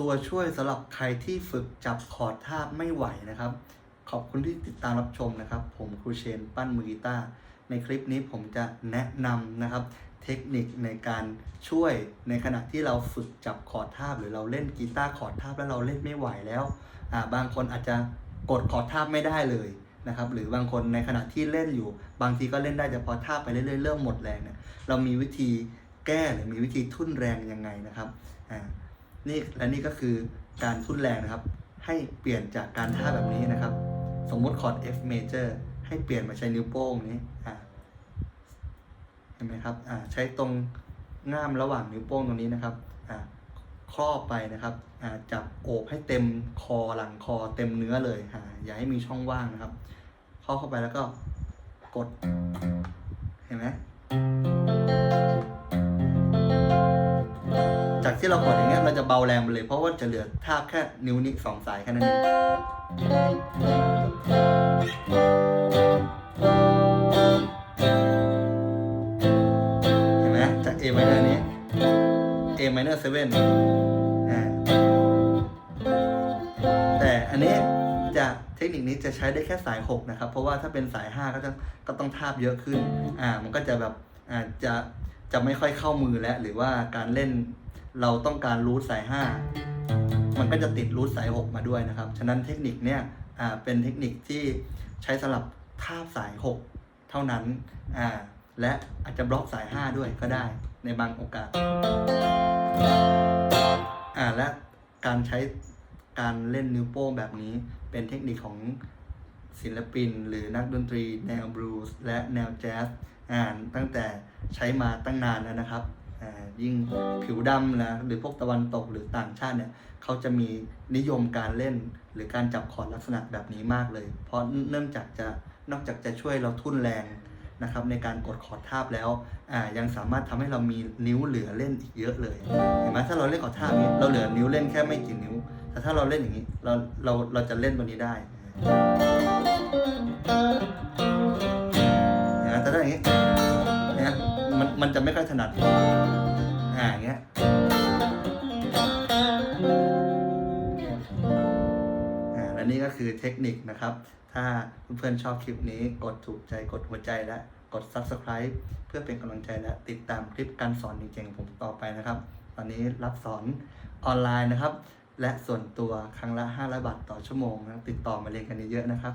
ตัวช่วยสำหรับใครที่ฝึกจับคอร์ดทาบไม่ไหวนะครับ ขอบคุณที่ติดตามรับชมนะครับ ผมครูเชนปั้นมือกีตาร์ในคลิปนี้ผมจะแนะนำนะครับ เทคนิคในการช่วยในขณะที่เราฝึกจับคอร์ดทาบหรือเราเล่นกีตาร์คอร์ดทาบแล้วเราเล่นไม่ไหวแล้วอ่าบางคนอาจจะกดคอร์ดทาบไม่ได้เลยนะครับหรือบางคนในขณะที่เล่นอยู่ บางทีก็เล่นได้แต่พอท่าไปเรื่อยๆเริ่มหมดแรงเนี่ยเรามีวิธีแก้หรือมีวิธีทุ่นแรงยังไงนะครับอ่า นี่และนี่ก็คือการทุ่นแรงนะครับ ให้เปลี่ยนจากการท่าแบบนี้นะครับ สมมติคอร์ด F major ให้เปลี่ยนมาใช้นิ้วโป้งนี้อ่าเห็นไหมครับอ่าใช้ตรงง่ามระหว่างนิ้วโป้งตรงนี้นะครับอ่าครอบไปนะครับอ่าจับโอบให้เต็มคอหลังคอเต็มเนื้อเลยอ่าอย่าให้มีช่องว่างนะครับครอบเข้าไปแล้วก็กด เห็นไหม จากที่เรากดอย่างเงี้ยเราจะเบาแรงไปเลย เพราะว่าจะเหลือทาบแค่นิ้วนี้สองสายแค่นั้นเองเห็นไหมจาก A minor นี้ A minor 7อ่าแต่อันนี้จะเทคนิคนี้จะใช้ได้แค่สาย 6 นะครับ เพราะว่าถ้าเป็นสาย 5 ก็จะก็ต้องทาบเยอะขึ้น อ่า มันก็จะแบบอ่าจะจะไม่ค่อยเข้ามือแล้วหรือว่าการเล่น เราต้องการรูทสาย5มันก็จะติดรูทสาย 6 มาด้วยนะครับ ฉะนั้นเทคนิคเนี้ยเป็นเทคนิคที่ใช้สำหรับทาบสาย 6 เท่านั้น และอาจจะบล็อกสาย 5 ด้วยก็ได้ในบางโอกาส และการใช้การเล่นนิ้วโป้งแบบนี้เป็นเทคนิคของศิลปิน หรือนักดนตรี แนวบลูส์และแนวแจ๊สตั้งแต่ใช้มาตั้งนานแล้วนะครับ ยิ่งผิวดำนะหรือพวกตะวันตกหรือต่างชาติเนี่ยเขาจะมีนิยมการเล่นหรือการจับคอร์ดลักษณะแบบนี้มากเลย เพราะเนื่องจากจะนอกจากจะช่วยเราทุ่นแรงนะครับในการกดคอร์ดทาบแล้วยังสามารถทำให้เรามีนิ้วเหลือเล่นอีกเยอะเลยเห็นไหมถ้าเราเล่นคอร์ดทาบนี้เราเหลือนิ้วเล่นแค่ไม่กี่นิ้ว แต่ถ้าเราเล่นอย่างนี้เราเราเราจะเล่นตัวนี้ได้เนไหมแต่ถ้าอย่างนี้เนี่ย มันมันจะไม่ค่อยถนัดอ่าอย่างเงี้ยอ่าและนี่ก็คือเทคนิคนะครับ ถ้าเพื่อนๆชอบคลิปนี้กดถูกใจกดหัวใจและกด Subscribe เพื่อเป็นกำลังใจและติดตามคลิปการสอนจริงๆผมต่อไปนะครับ ตอนนี้รับสอนออนไลน์นะครับ และส่วนตัวครั้งละ500บาทต่อชั่วโมงนะติดต่อมาเรียนกันเยอะๆนะครับ